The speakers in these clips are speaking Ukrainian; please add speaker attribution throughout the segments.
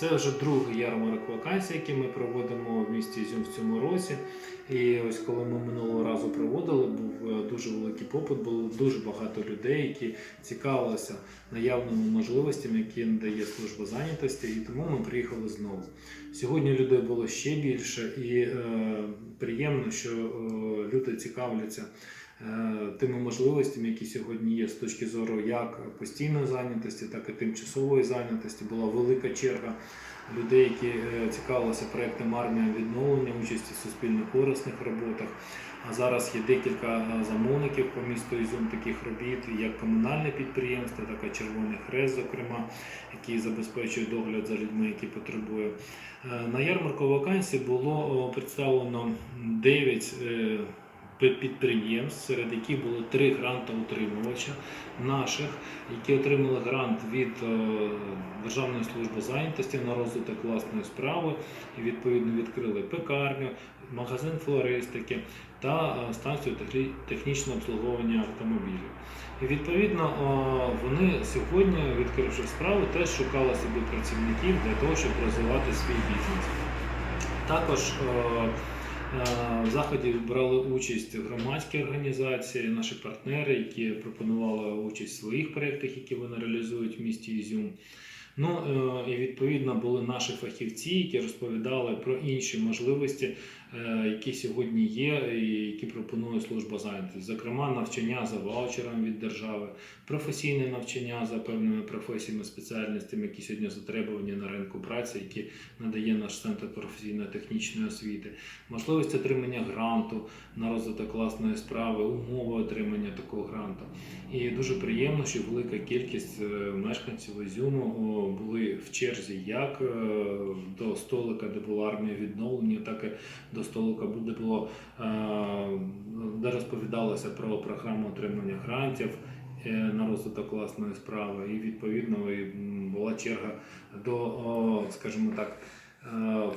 Speaker 1: Це вже другий ярмарок вакансій, який ми проводимо в місті Ізюм в цьому році. І ось коли ми минулого разу проводили, був е, дуже великий попит, було дуже багато людей, які цікавилися наявними можливостями, які надає служба зайнятості, і тому ми приїхали знову. Сьогодні людей було ще більше, і е, приємно, що е, люди цікавляться тими можливостями, які сьогодні є з точки зору як постійної зайнятості, так і тимчасової зайнятості. Була велика черга людей, які е, цікавилися проектом армія відновлення участі в суспільно-корисних роботах. А зараз є декілька е, замовників по місту Ізюм таких робіт, як комунальне підприємство, так і Червоний Хрест, зокрема, який забезпечує догляд за людьми, які потребують. Е, На ярмарку вакансій було представлено 9 е, пи- підприємств, серед яких було три грантоутримувача наших, які отримали грант від е, Державної служби зайнятості на розвиток власної справи і відповідно відкрили пекарню, магазин флористики та е, станцію технічного обслуговування автомобілів. І відповідно е, вони сьогодні, відкривши справу, теж шукали собі працівників для того, щоб розвивати свій бізнес. Також заході брали участь громадські організації, наші партнери, які пропонували участь в своїх проєктах, які вони реалізують в місті Ізюм. Ну е, і відповідно були наші фахівці, які розповідали про інші можливості, е, які сьогодні є, і які пропонує служба зайнятості. Зокрема, навчання за ваучером від держави, професійне навчання за певними професіями, спеціальностями, які сьогодні затребувані на ринку праці, які надає наш центр професійно-технічної освіти, можливість отримання гранту на розвиток власної справи, умови отримання такого гранту. І дуже приємно, що велика кількість е, мешканців Ізюму були в черзі як е, до столика, де була армія відновлення, так і до столика, де було е, де розповідалося про програму отримання грантів. е, На розвиток власної справи, і відповідно і, була черга до, скажімо так,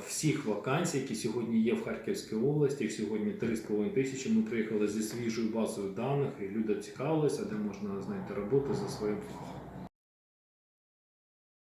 Speaker 1: всіх вакансій, які сьогодні є в Харківській області. Їх сьогодні 3,5 тисячі. Ми приїхали зі свіжою базою даних, і люди цікавилися, де можна знайти роботу за своїм фахом.